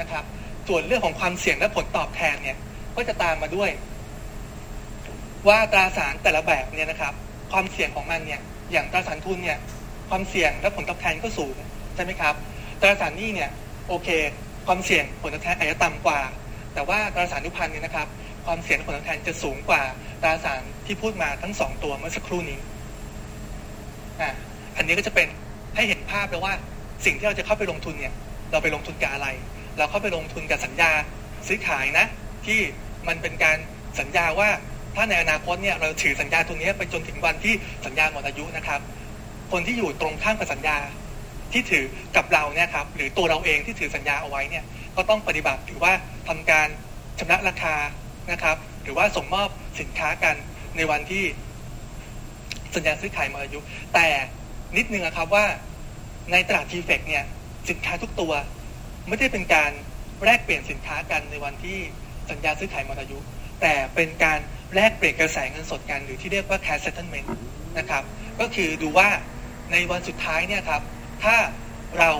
นะครับส่วนเรื่องของความเสี่ยงและผลตอบแทนเนี่ยก็จะตามมาด้วย ว่าตราสารแต่ละแบบเนี่ยนะครับ ความเสี่ยงของมันเนี่ยอย่างตราสารทุนเนี่ยความเสี่ยงและผลตอบแทนก็สูงใช่ไหมครับตราสารหนี้เนี่ยโอเค ความเสี่ยงผลตอบแทนอาจจะต่ำกว่า แต่ว่าตราสารนุพันธ์เนี่ยนะครับ ความเสี่ยงและผลตอบแทนจะสูงกว่าตราสารที่พูดมาทั้งสองตัวเมื่อสักครู่นี้อ่าอันนี้ก็จะเป็นให้เห็นภาพแล้วว่าสิ่งที่เราจะเข้าไปลงทุนเนี่ยเราไปลงทุนกับอะไร เราเข้าไปลงทุนกับสัญญาซื้อขายนะ ที่มันเป็นการสัญญาว่าถ้าในอนาคตเนี่ยเราถือสัญญาตัวนี้ไปจนถึงวันที่สัญญาหมดอายุนะครับ คนที่อยู่ตรงข้ามกับสัญญาที่ถือกับเราเนี่ยครับหรือตัวเราเองที่ถือสัญญาเอาไว้เนี่ยก็ต้องปฏิบัติถือว่าทำการชำระราคานะครับ หรือว่าส่งมอบสินค้ากันในวันที่สัญญาซื้อขายหมดอายุ แต่นิดนึงนะครับว่าในตลาดทีเฟกเนี่ยสินค้าทุกตัว ไม่ได้เป็นการแลกเปลี่ยนสินค้ากันในวันที่สัญญาซื้อขายหมดอายุ แต่เป็นการแลกเปลี่ยนกระแสเงินสดกัน หรือที่เรียกว่า cash settlement นะครับ ก็คือดูว่าในวันสุดท้ายเนี่ยครับ ถ้าเรา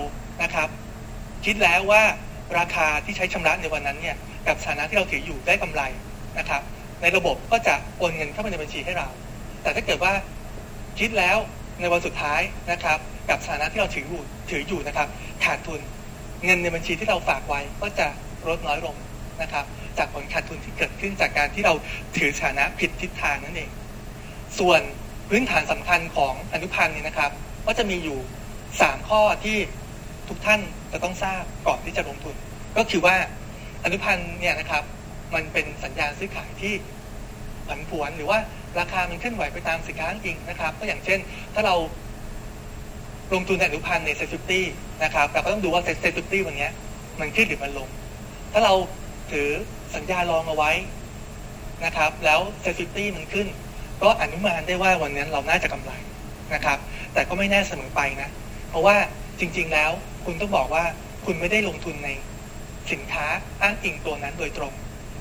นะครับคิดแล้วว่าราคาที่ใช้ชำระในวันนั้นเนี่ยกับสถานะที่เราถืออยู่ได้กำไรนะครับ ในระบบก็จะโอนเงินเข้ามาในบัญชีให้เรา แต่ถ้าเกิดว่าคิดแล้วในวันสุดท้ายนะครับ กับสถานะที่เราถืออยู่ถืออยู่นะครับ ขาดทุน เงินในบัญชีที่เราฝากไว้ก็จะลดน้อยลงนะครับ จากผลขาดทุนที่เกิดขึ้นจากการที่เราถือสถานะผิดทิศทางนั่นเอง ส่วนพื้นฐานสำคัญของอนุพันธ์เนี่ยนะครับ ก็จะมีอยู่ 3 ข้อที่ทุกท่านจะต้องทราบก่อนที่จะลงทุน ก็คือว่าอนุพันธ์เนี่ยนะครับมันเป็นสัญญาซื้อขายที่ผันผวนหรือว่าราคามันเคลื่อนไหวไปตามสินค้าจริงนะครับ ก็อย่างเช่น ถ้าเรา ลงทุนในอนุพันธ์ในเซ็ตฟิฟตี้นะครับแต่ก็ต้องดูว่าเซ็ตฟิฟตี้วันนี้มันขึ้นหรือมันลง ถ้าเราถือสัญญารองเอาไว้นะครับ แล้วเซ็ตฟิฟตี้มันขึ้น ก็อนุมานได้ว่าวันนี้เราน่าจะกำไรนะครับ แต่ก็ไม่แน่เสมอไปนะ เพราะว่าจริง ๆแล้วคุณต้องบอกว่าคุณไม่ได้ลงทุนในสินค้าอ้างอิงตัวนั้นโดยตรง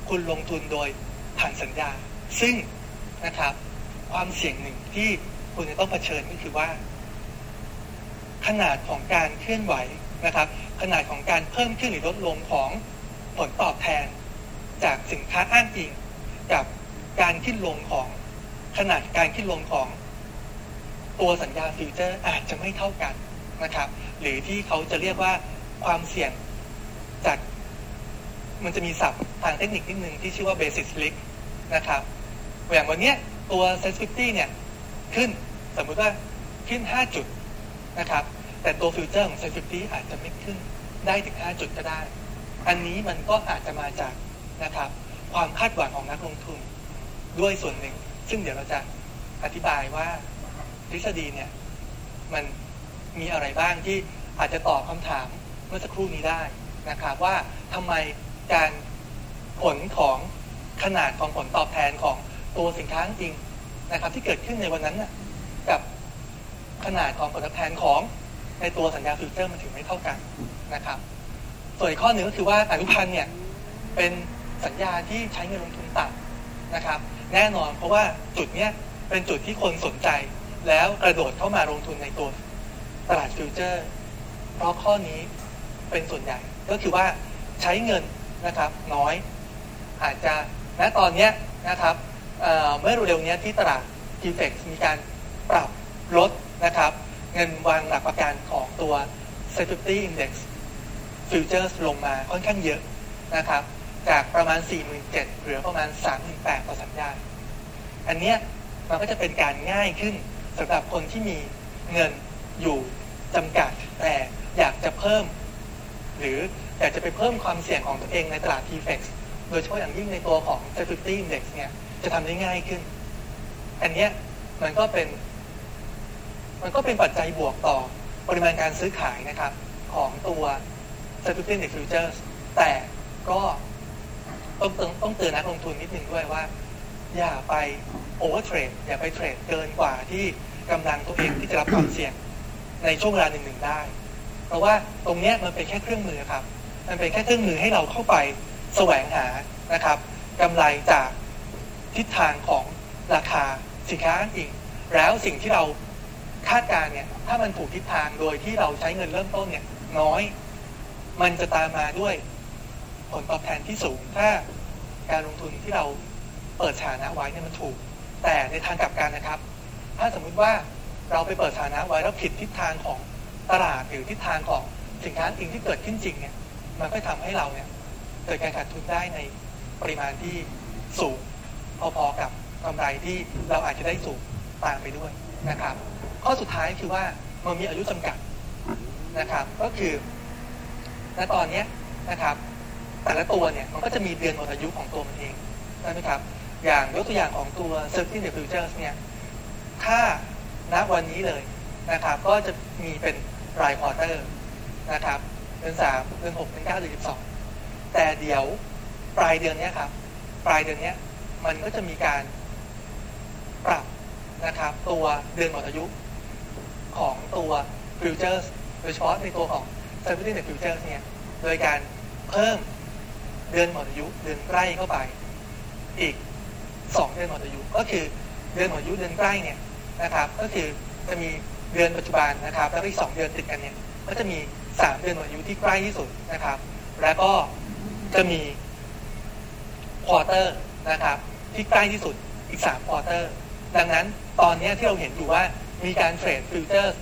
คุณลงทุนโดยผ่านสัญญา ซึ่งนะครับความเสี่ยงหนึ่งที่คุณจะต้องเผชิญก็คือว่า ขนาดของการเคลื่อนไหวนะครับ ขนาดของการเพิ่มขึ้นหรือลดลงของผลตอบแทน จากสินค้าอ้างอิงกับการขึ้นลงของขนาดการขึ้นลงของตัวสัญญาฟิวเจอร์อาจจะไม่เท่ากันนะครับ หรือที่เขาจะเรียกว่าความเสี่ยงจากมันจะมีศัพท์ทางเทคนิคนิดนึงที่ชื่อว่า basis risk นะครับอย่างวันนี้ตัว sensitivity เนี่ย ขึ้นสมมุติว่าขึ้น 5 จุด นะครับ แต่ตัวฟิวเจอร์ของ sensitivity อาจจะไม่ขึ้นได้ถึง 5 จุดก็ได้ อันนี้มันก็อาจจะมาจากนะครับ ความคาดหวังของนักลงทุน ด้วยส่วนหนึ่ง ซึ่งเดี๋ยวเราจะอธิบายว่าทฤษฎีเนี่ยมันมีอะไรบ้างที่อาจจะตอบคำถามเมื่อสักครู่นี้ได้นะครับว่าทำไมการผลของขนาดของผลตอบแทนของตัวสินค้าจริงนะครับ ที่เกิดขึ้นในวันนั้นนะ ขนาดของผลตอบแทนของในตัวสัญญาฟิวเจอร์มันถึงไม่เท่ากันนะครับ ส่วนข้อหนึ่งก็คือว่าอนุพันธ์เนี่ยเป็นสัญญาที่ใช้เงินลงทุนต่ำนะครับ แน่นอนเพราะว่าจุดเนี้ยเป็นจุดที่คนสนใจ แล้วกระโดดเข้ามาลงทุนในตัวตลาดฟิวเจอร์ เพราะข้อนี้เป็นส่วนใหญ่ก็คือว่าใช้เงินนะครับน้อย อาจจะณตอนเนี้ยนะครับเมื่อเร็วๆนี้ที่ตลาด t f e x มีการปรับลด นะครับ เงินวางหลักประกันของตัว Security Index Futures ลงมาค่อนข้างเยอะนะครับ จากประมาณ 47,000เหลือประมาณ 38,000ต่อสัญญาอันเนี้ยมันก็จะเป็นการง่ายขึ้นสำหรับคนที่มีเงินอยู่จำกัด แต่อยากจะเพิ่ม หรืออยากจะไปเพิ่มความเสี่ยงของตัวเองในตลาด TFX โดยเฉพาะอย่างยิ่งในตัวของ Security Index เนี่ยจะทำได้ง่ายขึ้น อันเนี้ยมันก็เป็น มันก็เป็นปัจจัยบวกต่อปริมาณการซื้อขายนะครับของตัว Security Index Futures แต่ก็ต้องต้องเตือนนักลงทุนนิดนึงด้วยว่า อย่าไปโอเวอร์เทรดอย่าไปเทรดเกินกว่าที่กำลังตัวเองที่จะรับความเสี่ยงในช่วงเวลาหนึ่งๆได้ เพราะว่าตรงนี้มันเป็นแค่เครื่องมือครับ มันเป็นแค่เครื่องมือให้เราเข้าไปแสวงหานะครับกำไรจากทิศทางของราคาสินค้าจริง แล้วสิ่งที่เรา คาดการเนี่ยถ้ามันถูกทิศทางโดยที่เราใช้เงินเริ่มต้นเนี่ยน้อย มันจะตามมาด้วยผลตอบแทนที่สูง ถ้าการลงทุนที่เราเปิดสถานะไว้เนี่ยมันถูก แต่ในทางกลับกันนะครับ ถ้าสมมุติว่าเราไปเปิดสถานะไว้แล้วผิดทิศทางของตลาดหรือทิศทางของสินค้าจริงที่เกิดขึ้นจริงเนี่ยมันก็ทำให้เราเนี่ยเกิดการขาดทุนได้ในปริมาณที่สูงพอๆกับกำไรที่เราอาจจะได้สูงตามไปด้วยนะครับ ข้อสุดท้ายคือว่ามันมีอายุจำกัดนะครับ ก็คือณตอนนี้นะครับ แต่ละตัวเนี่ยมันก็จะมีเดือนหมดอายุของตัวมันเองใช่ไหมครับ อย่างยกตัวอย่างของตัว c e r t i n the Futures เนี่ยถ้าณวันนี้เลยนะครับ ก็จะมีเป็นรายควอเตอร์นะครับเดือนสามเดือนหกเดือนเก้าเดือนสิบสองแต่เดี๋ยวปลายเดือนนี้ครับ ปลายเดือนนี้มันก็จะมีการปรับนะครับ ตัวเดือนหมดอายุ ของตัว Futures โดยเฉพาะในตัวของ c e r t i n the Futures เนี่ยโดยการเพิ่มเดือนหมดอายุเดือนใกล้เข้าไป อีกสองเดือนหมดอายุ ก็คือเดือนหมดอายุเดือนใกล้เนี่ยนะครับ ก็คือจะมีเดือนปัจจุบันนะครับ แล้วอีกสองเดือนติดกันเนี่ยก็จะมีสามเดือนหมดอายุที่ใกล้ที่สุดนะครับ แล้วก็จะมีควอเตอร์นะครับที่ใกล้ที่สุดอีกสามควอเตอร์ดังนั้นตอนนี้ที่เราเห็นอยู่ว่า มีการเทรดฟิวเจอร์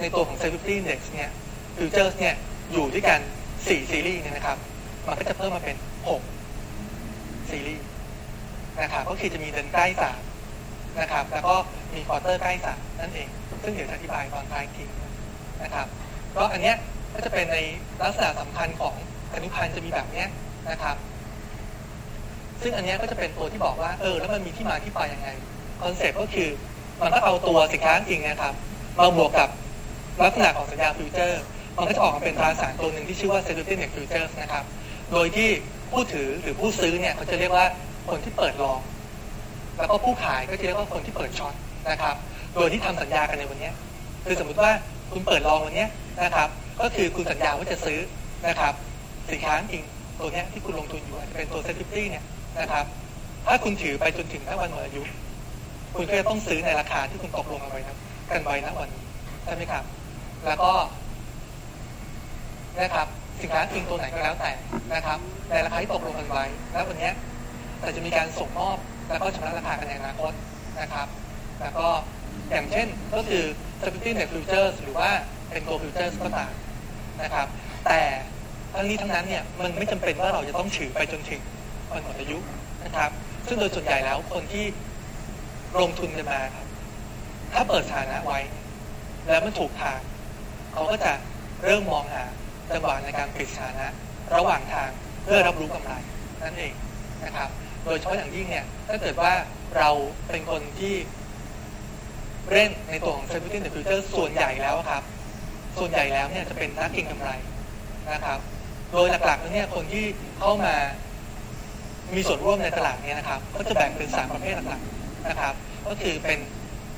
ในตัวของ Safety Index เนี่ยฟิวเจอร์เนี่ยอยู่ด้วยกัน 4 ซีรีส์เนี่ยนะครับ มันก็จะเพิ่มมาเป็น 6 ซีรีส์นะครับก็คือจะมีเดือนใกล้สามนะครับ แล้วก็มีควอเตอร์ใกล้สามนั่นเอง ซึ่งเดี๋ยวจะอธิบายตอนท้ายทีนะครับก็อันเนี้ยก็จะเป็นในลักษณะสำคัญของอนุพันธ์จะมีแบบเนี้ยนะครับ ซึ่งอันเนี้ยก็จะเป็นตัวที่บอกว่าเออแล้วมันมีที่มาที่ไปยังไงคอนเซ็ปต์ก็คือ มันก็เอาตัวสินค้าจริงนะครับมาบวกกับลักษณะของสัญญาฟิวเจอร์ มันก็จะออกมาเป็นตราสารตัวหนึ่งที่ชื่อว่า Security Net Futures นะครับ โดยที่ผู้ถือหรือผู้ซื้อเนี่ยเขาจะเรียกว่าคนที่เปิดลอง แล้วก็ผู้ขายก็จะเรียกว่าคนที่เปิดช็อตนะครับ โดยที่ทำสัญญากันในวันนี้คือสมมุติว่าคุณเปิดลองวันนี้นะครับ ก็คือคุณสัญญาว่าจะซื้อนะครับ สินค้าจริงตัวนี้ที่คุณลงทุนอยู่อาจจะเป็นตัว Security เนี่ยนะครับ ถ้าคุณถือไปจนถึงณวันหมดอายุ คุณก็จะต้องซื้อในราคาที่คุณตกลงกันไว้นะกันไว้ณวันนี้ใช่ไหมครับ แล้วก็นะครับสินค้าจริงตัวไหนก็แล้วแต่นะครับในราคาที่ตกลงกันไว้แล้ววันนี้แต่จะมีการส่งมอบแล้วก็ชำระราคากันในอนาคตนะครับ แล้วก็อย่างเช่นก็คือ Security Net Futures หรือว่าเป็นตัว Futures ก็ตามนะครับ แต่ทั้งนี้ทั้งนั้นเนี่ยมันไม่จำเป็นว่าเราจะต้องถือไปจนถึงวันหมดอายุนะครับ ซึ่งโดยส่วนใหญ่แล้วคนที่ ลงทุนกันมาครับ ถ้าเปิดฐานะไว้ แล้วมันถูกทาง เขาก็จะเริ่มมองหาจังหวะในการปิดฐานะ ระหว่างทางเพื่อรับรู้กำไรนั่นเองนะครับ โดยเฉพาะอย่างยิ่งเนี่ยถ้าเกิดว่าเราเป็นคนที่เล่นในตัวของ Security in the Future ส่วนใหญ่แล้วครับ ส่วนใหญ่แล้วเนี่ยจะเป็นนักเก็งกำไรนะครับ โดยหลักๆแล้วเนี่ยคนที่เข้ามามีส่วนร่วมในตลาดเนี่ยนะครับ ก็จะแบ่งเป็นสามประเภทหลักๆ นะครับ ก็คือเป็น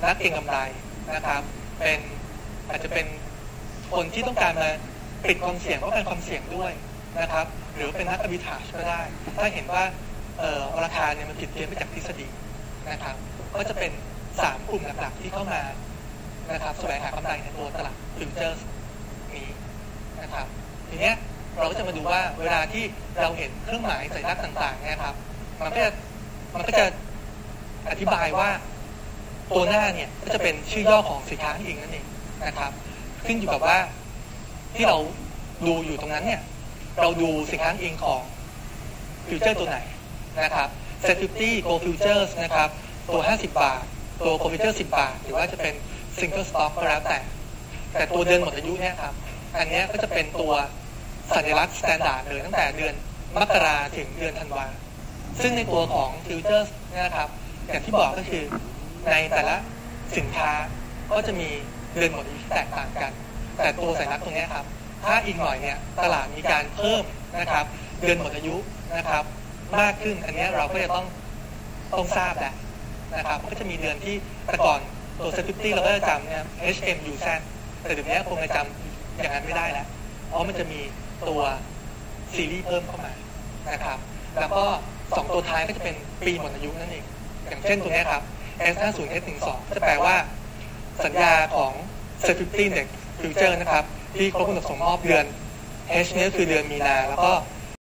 นักเก็งกำไรนะครับ เป็นอาจจะเป็นคนที่ต้องการมาปิดความเสี่ยงป้องกันความเสี่ยงด้วยนะครับ หรือเป็นนักอ r ิทาชก็ได้ ถ้าเห็นว่าเอ่อราคาเนี่ยมันผิดเพี้ยนไปจากทฤษฎีนะครับ ก็จะเป็นสามกลุ่มหลักๆที่เข้ามานะครับแสวงหากำไรในตัวตลาดฟิวเจอร์นี้นะครับ ทีเนี้ยเราก็จะมาดูว่าเวลาที่เราเห็นเครื่องหมายสัญลักษณ์ต่างๆเนี่ยครับ มันก็จะมันก็จะ อธิบายว่าตัวหน้าเนี่ยก็จะเป็นชื่อย่อของสินค้าเองนั่นเองนะครับ ขึ้นอยู่กับว่าที่เราดูอยู่ตรงนั้นเนี่ย เราดูสินค้าเองของฟิวเจอร์ตัวไหนนะครับ s e c u r i t y Go Futures นะครับ ตัว 50 บาท ตัว Go Future 10 บาท หรือว่าจะเป็น Single Stock ก็แล้วแต่ แต่ตัวเดือนหมดอายุเนี่ยครับ อันนี้ก็จะเป็นตัวสัญลักษณ์ standard เลยตั้งแต่เดือนมกราถึงเดือนธันวาซึ่งในตัวของ Futures เนี่ยนะครับ อย่างที่บอกก็คือในแต่ละสินค้าก็จะมีเดือนหมดอายุที่แตกต่างกัน แต่ตัวสัญลักษณ์ตรงนี้ครับ ถ้าอีกหน่อยเนี่ยตลาดมีการเพิ่มนะครับ เดือนหมดอายุนะครับ มากขึ้นอันนี้เราก็จะต้องต้องทราบแหละนะครับก็จะมีเดือนที่แต่ก่อนตัว s e c u r i t y เราก็จะจำเนี่ย HM U Z แต่เดี๋ยวนี้คงจะจำอย่างนั้นไม่ได้แล้วเพราะมันจะมีตัวซีรีส์เพิ่มเข้ามานะครับ แล้วก็สองตัวท้ายก็จะเป็นปีหมดอายุนั่นเอง อย่างเช่นตัวนี้ครับ S50 S12 จะแปลว่าสัญญาของ Security Net Future นะครับ ที่ครบกำหนดส่งมอบเดือน H นี้คือเดือนมีนา แล้วก็